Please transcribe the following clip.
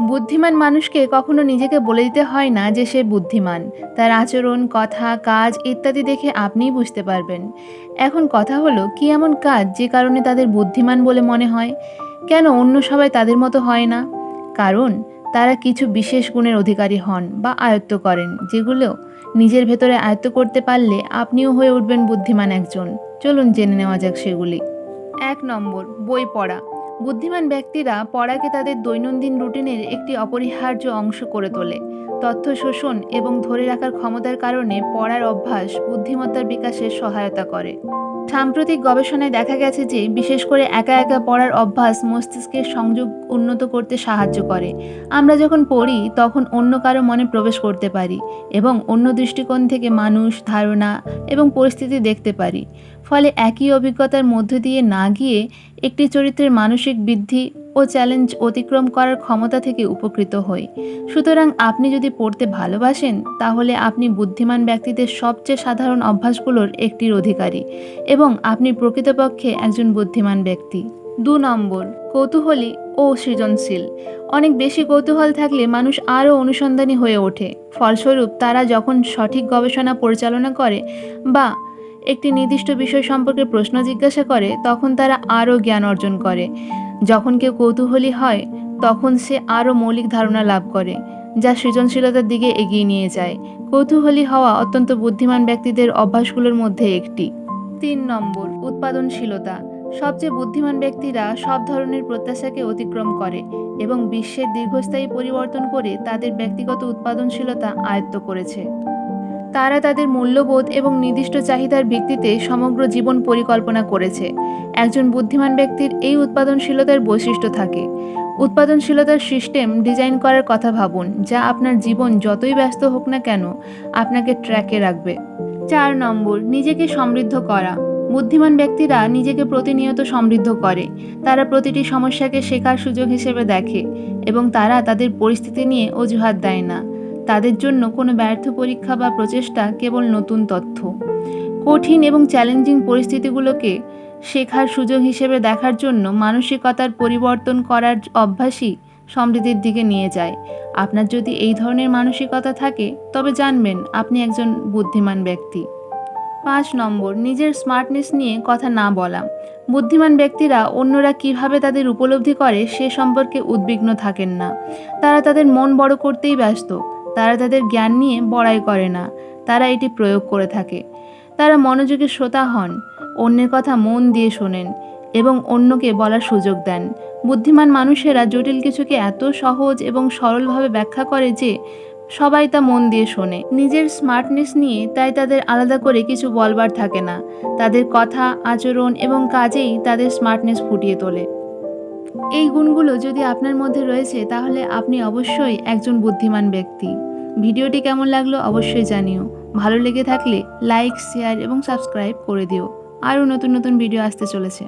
বুদ্ধিমান মানুষকে কখনো নিজেকে বলে দিতে হয় না যে সে বুদ্ধিমান। তার আচরণ, কথা, কাজ ইত্যাদি দেখে আপনিই বুঝতে পারবেন। এখন কথা হলো, কি এমন কাজ যে কারণে তাদের বুদ্ধিমান বলে মনে হয়? কেন অন্য সবাই তাদের মতো হয় না? কারণ, তারা কিছু বিশেষ গুণের অধিকারী হন বা আয়ত্ত করেন, যেগুলো নিজের ভেতরে আয়ত্ত করতে পারলে আপনিও হয়ে উঠবেন বুদ্ধিমান একজন। চলুন জেনে নেওয়া যাক সেগুলি। এক নম্বর, বই পড়া। বুদ্ধিমান ব্যক্তিরা পড়াকে তাদের দৈনন্দিন রুটিনের একটি অপরিহার্য অংশ করে তোলে। তথ্য শোষণ এবং ধরে রাখার ক্ষমতার কারণে পড়ার অভ্যাস বুদ্ধিমত্তার বিকাশে সহায়তা করে। সাম্প্রতিক গবেষণায় দেখা গেছে যে বিশেষ করে একা একা পড়ার অভ্যাস মস্তিষ্কের সংযোগ উন্নত করতে সাহায্য করে। আমরা যখন পড়ি, তখন অন্য কারও মনে প্রবেশ করতে পারি এবং অন্য দৃষ্টিকোণ থেকে মানুষ, ধারণা এবং পরিস্থিতি দেখতে পারি। ফলে একই অভিজ্ঞতার মধ্য দিয়ে না গিয়ে একটি চরিত্রের মানসিক বৃদ্ধি ও চ্যালেঞ্জ অতিক্রম করার ক্ষমতা থেকে উপকৃত হই। সুতরাং আপনি যদি পড়তে ভালোবাসেন, তাহলে আপনি বুদ্ধিমান ব্যক্তিদের সবচেয়ে সাধারণ অভ্যাসগুলোর একটির অধিকারী এবং আপনি প্রকৃতপক্ষে একজন বুদ্ধিমান ব্যক্তি। দু নম্বর, কৌতূহলী ও সৃজনশীল। অনেক বেশি কৌতূহল থাকলে মানুষ আরও অনুসন্ধানী হয়ে ওঠে। ফলস্বরূপ, তারা যখন সঠিক গবেষণা পরিচালনা করে বা একটি নির্দিষ্ট বিষয় সম্পর্কে প্রশ্ন জিজ্ঞাসা করে, তখন তারা আরও জ্ঞান অর্জন করে। যখন কেউ কৌতূহলী হয়, তখন সে আরও মৌলিক ধারণা লাভ করে, যা সৃজনশীলতার দিকে এগিয়ে নিয়ে যায়। কৌতূহলী হওয়া অত্যন্ত বুদ্ধিমান ব্যক্তিদের অভ্যাসগুলোর মধ্যে একটি। তিন নম্বর, উৎপাদনশীলতা। সবচেয়ে বুদ্ধিমান ব্যক্তিরা সব ধরনের প্রত্যাশাকে অতিক্রম করে এবং বিশ্বের দীর্ঘস্থায়ী পরিবর্তন করে তাদের ব্যক্তিগত উৎপাদনশীলতা আয়ত্ত করেছে। তারা তাদের মূল্যবোধ এবং নির্দিষ্ট চাহিদার ভিত্তিতে সমগ্র জীবন পরিকল্পনা করেছে। একজন বুদ্ধিমান ব্যক্তির এই উৎপাদনশীলতার বৈশিষ্ট্য থাকে। উৎপাদনশীলতার সিস্টেম ডিজাইন করার কথা ভাবুন, যা আপনার জীবন যতই ব্যস্ত হোক না কেন আপনাকে ট্র্যাকে রাখবে। চার নম্বর, নিজেকে সমৃদ্ধ করা। বুদ্ধিমান ব্যক্তিরা নিজেকে প্রতিনিয়ত সমৃদ্ধ করে। তারা প্রতিটি সমস্যাকে শেখার সুযোগ হিসেবে দেখে এবং তারা তাদের পরিস্থিতি নিয়ে অজুহাত দেয় না। তাদের জন্য কোনো ব্যর্থ পরীক্ষা বা প্রচেষ্টা কেবল নতুন তথ্য। কঠিন এবং চ্যালেঞ্জিং পরিস্থিতিগুলোকে শেখার সুযোগ হিসেবে দেখার জন্য মানসিকতার পরিবর্তন করার অভ্যাসই সমৃদ্ধির দিকে নিয়ে যায়। আপনার যদি এই ধরনের মানসিকতা থাকে, তবে জানবেন আপনি একজন বুদ্ধিমান ব্যক্তি। পাঁচ নম্বর, নিজের স্মার্টনেস নিয়ে কথা না বলা। বুদ্ধিমান ব্যক্তিরা অন্যরা কীভাবে তাদের উপলব্ধি করে সে সম্পর্কে উদ্বিগ্ন থাকেন না। তারা তাদের মন বড় করতেই ব্যস্ত। তারা তাদের জ্ঞান নিয়ে বড়াই করে না। তারা এটি প্রয়োগ করে থাকে। তারা মনোযোগী শ্রোতা হন, অন্যের কথা মন দিয়ে শোনেন এবং অন্যকে বলার সুযোগ দেন। বুদ্ধিমান মানুষেরা জটিল কিছুকে এত সহজ এবং সরলভাবে ব্যাখ্যা করে যে, সবাই তা মন দিয়ে শোনে। নিজের স্মার্টনেস নিয়ে তাই তাদের আলাদা করে কিছু বলবার থাকে না। তাদের কথা, আচরণ এবং কাজেই তাদের স্মার্টনেস ফুটিয়ে তোলে। এই গুণগুলো যদি আপনার মধ্যে রয়েছে, তাহলে আপনি অবশ্যই একজন বুদ্ধিমান ব্যক্তি। ভিডিওটি কেমন লাগল অবশ্যই জানিও। ভালো লেগে থাকলে লাইক, শেয়ার এবং সাবস্ক্রাইব করে দিও। আরও নতুন নতুন ভিডিও আসতে চলেছে।